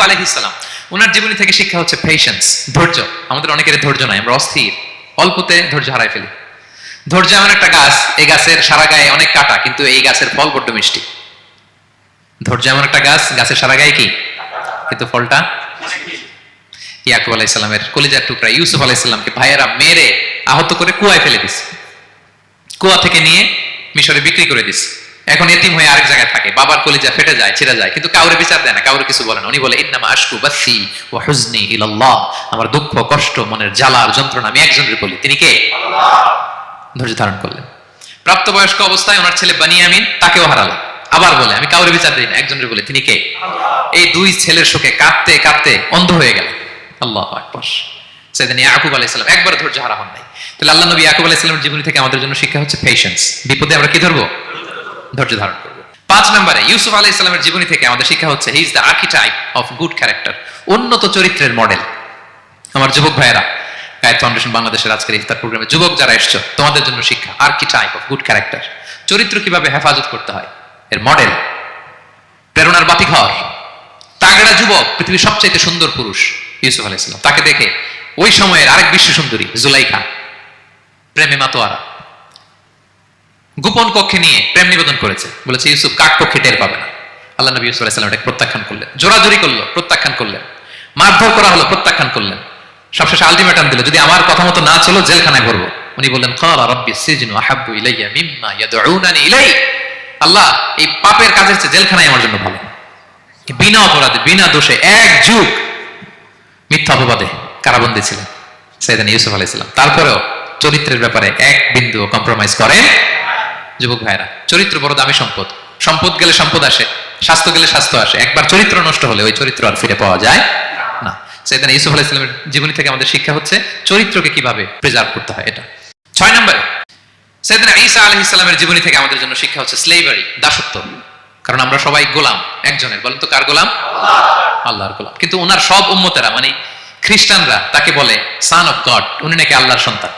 ইয়াকুব আলাইহিসসালাম ওনার জীবনী থেকে শিক্ষা হচ্ছে পেশেন্স ধৈর্য। আমাদের অনেকের ধৈর্য নাই, আমরা অস্থির। অল্পতে ধৈর্য হারাই ফেলি। ধৈর্য এমন একটা গাছ, এই গাছের সারা গায়ে অনেক কাটা, কিন্তু এই গাছের ফল বড্ড মিষ্টি। ধৈর্য এমন একটা গাছ, গাছের সারা গায়ে কি? কিন্তু ফলটা? ইয়াকুব আলাইসাল্লামের কলিজার টুকরা, ইউসুফ আলাইসাল্লামকে ভাইয়েরা মেরে আহত করে কুয়ায় ফেলে দিছে। কুয়া থেকে নিয়ে মিশরে বিক্রি করে দিছে। এখন এতিম হয়ে আরেক জায়গায় থাকে বাবার কলিজা ফেটে যায় ছিঁড়ে যায় কিন্তু কাউরে বিচার দেয় না কাউরে কিছু বলে না। উনি বলে ইন্নামা আশকু বাসি ও হুজনি ইলাল্লাহ। আমার দুঃখ কষ্ট মনের জ্বালা আর যন্ত্রণা আমি একজনের বলি তিনি কে? ধৈর্য ধারণ করলেন। প্রাপ্তবয়স্ক অবস্থায় ওনার ছেলে বানিয়ামিন তাকেও হারালো। আবার বলে আমি কাউরে বিচার দিই না একজনের বলে তিনি কে? এই দুই ছেলের শোকে কাঁদতে কাঁদতে অন্ধ হয়ে গেল আল্লাহ আকবর। সেদিন ইয়াকুব আলাইসালাম একবার ধৈর্য হারা হন নাই। তাহলে আল্লাহ নবী ইয়াকুব আলাইসালামের জীবনী থেকে আমাদের জন্য শিক্ষা হচ্ছে পেশেন্স বিপদে আমরা কি ধরবো? ধৈর্য ধারণ করব। পাঁচ নম্বরে, ইউসুফ আলাহ ইসলামের জীবনী থেকে আমাদের শিক্ষা হচ্ছে he is the archetype of good character উন্নত চরিত্রের মডেল আমার যুবক ভাইয়েরা গায়ত ফাউন্ডেশন বাংলাদেশের আজকের ইফতার প্রোগ্রামে যুবক যারা এসছো, তোমাদের জন্য শিক্ষা আর্কিটাইপ অফ গুড ক্যারেক্টার চরিত্র কীভাবে হেফাজত করতে হয়, এর মডেল প্রেরণার বাতি বাতিঘর। তাগড়া যুবক, পৃথিবীর সবচাইতে সুন্দর পুরুষ, ইউসুফ আলাইসালাম তাকে দেখে ওই সময়ের আরেক বিশ্ব সুন্দরী, জুলাইখা। প্রেমে মাতোয়ারা। গোপন কক্ষে নিয়ে প্রেম নিবেদন করেছে। বলেছে, ইউসুফ কাক পক্ষে টের পাবে না? আল্লাহ নবী ইউসুফ আলাইসালাম এটাকে প্রত্যাখ্যান করলেন। জোরাজোরি করল, প্রত্যাখ্যান করলেন। মারধর করা হলো, প্রত্যাখ্যান করলেন। সবশেষে আলটিমেটাম দিল, যদি আমার কথা মতো না চলো, জেলখানায় ভরবো। উনি বললেন কালা রব্বি সিজনু আহাব্বু ইলাইয়া মিম্মা ইয়াদউনানি ইলাই আল্লাহ এই পাপের কাজের চেয়ে জেলখানায় আমার জন্য ভালো। বিনা অপরাধে, বিনা দোষে, এক যুগ মিথ্যা অপবাদে কারাবন্দী ছিলেন সাইদান ইউসুফ আলাইসালাম তারপরেও চরিত্রের ব্যাপারে এক বিন্দু কম্প্রোমাইজ করেন যুবক ভাইরা চরিত্র বড় দামি সম্পদ। সম্পদ গেলে সম্পদ আসে, স্বাস্থ্য গেলে স্বাস্থ্য আসে। একবার চরিত্র নষ্ট হলে ওই চরিত্র আর ফিরে পাওয়া যায় না। সেদিন ইউসুফ আলাহ ইসলামের জীবনী থেকে আমাদের শিক্ষা হচ্ছে, চরিত্রকে কীভাবে প্রিজার্ভ করতে হয় এটা। ছয় নম্বরে সেদিন ঈসা আলহ ইসলামের জীবনী থেকে আমাদের জন্য শিক্ষা হচ্ছে স্লেভারি দাসত্ব। কারণ আমরা সবাই গোলাম একজনের, বলেন তো কার গোলাম? আল্লাহর গোলাম। কিন্তু ওনার সব উম্মতেরা মানে খ্রিস্টানরা তাকে বলে সান অফ গড উনি নাকি আল্লাহর সন্তান।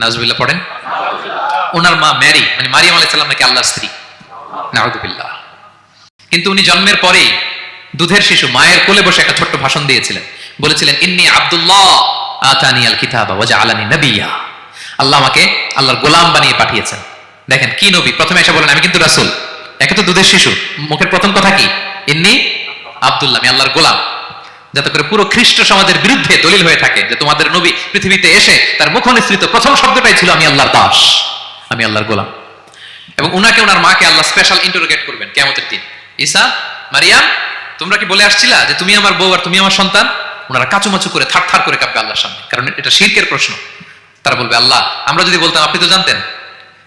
নাজবিল্লাহ পড়েন? ওনার মা ম্যারি মানে মারিয়াম আলাইসাল্লাম নাকি আল্লাহর স্ত্রী। নাহদুবিল্লাহ কিন্তু উনি জন্মের পরেই দুধের শিশু মায়ের কোলে বসে একটা ছোট্ট ভাষণ দিয়েছিলেন। বলেছিলেন, ইন্নি আব্দুল্লাহ আতানি আল কিতাবা ওয়াজা আলানি নবিয়া। আল্লাহ আমাকে আল্লাহর গোলাম বানিয়ে পাঠিয়েছেন। দেখেন, কি নবী? প্রথমে এসে বলেন, আমি কিন্তু রাসূল। একে তো দুধের শিশু। মুখের প্রথম কথা কি? ইন্নি আব্দুল্লাহ, আমি আল্লাহর গোলাম। যাতে করে পুরো খ্রিস্ট সমাজের বিরুদ্ধে দলিল হয়ে থাকে যে তোমাদের নবী পৃথিবীতে এসে তার মুখ নিঃসৃত প্রথম শব্দটাই ছিল, আমি আল্লাহর দাস। আমি আল্লাহর গোলাম। এবং উনাকে ওনার মাকে আল্লাহ স্পেশাল ইন্টারোগেট করবেন কেমতের দিন। ঈসা, মারিয়াম, তোমরা কি বলে আসছিলা যে তুমি আমার বউ আর তুমি আমার সন্তান? ওনারা কাচুমাচু করে থার থার করে কাঁপবে আল্লাহর সামনে। কারণ এটা শিরকের প্রশ্ন। তারা বলবে, আল্লাহ, আমরা যদি বলতাম, আপনি তো জানতেন।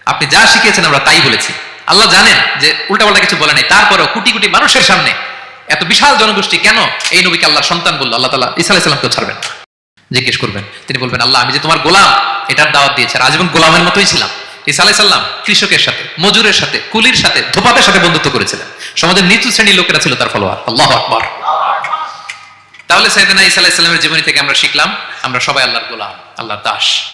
আপনি যা শিখিয়েছেন আমরা তাই বলেছি। আল্লাহ জানেন যে উল্টাপাল্টা কিছু বলে নাই। তারপরেও কোটি কোটি মানুষের সামনে এত বিশাল জনগোষ্ঠী কেন এই নবীকে আল্লাহর সন্তান বলল? আল্লাহ তালা ইসা আলাইসালামকেও ছাড়বেন। জিজ্ঞেস করবেন। তিনি বলবেন, আল্লাহ, আমি যে তোমার গোলাম, এটার দাওয়াত দিয়েছে। আর আজীবন গোলামের মতোই ছিলাম। ইসা আলাইসাল্লাম কৃষকের সাথে, মজুরের সাথে, কুলির সাথে ধোপাতের সাথে বন্ধুত্ব করেছিলেন। সমাজের নিচু শ্রেণির লোকেরা ছিল তার ফলোয়ার আল্লাহ আকবর। তাহলে সাইদানা ইসা আলাইসাল্লামের জীবনী থেকে আমরা শিখলাম, আমরা সবাই আল্লাহর গোলাম আল্লাহ দাস।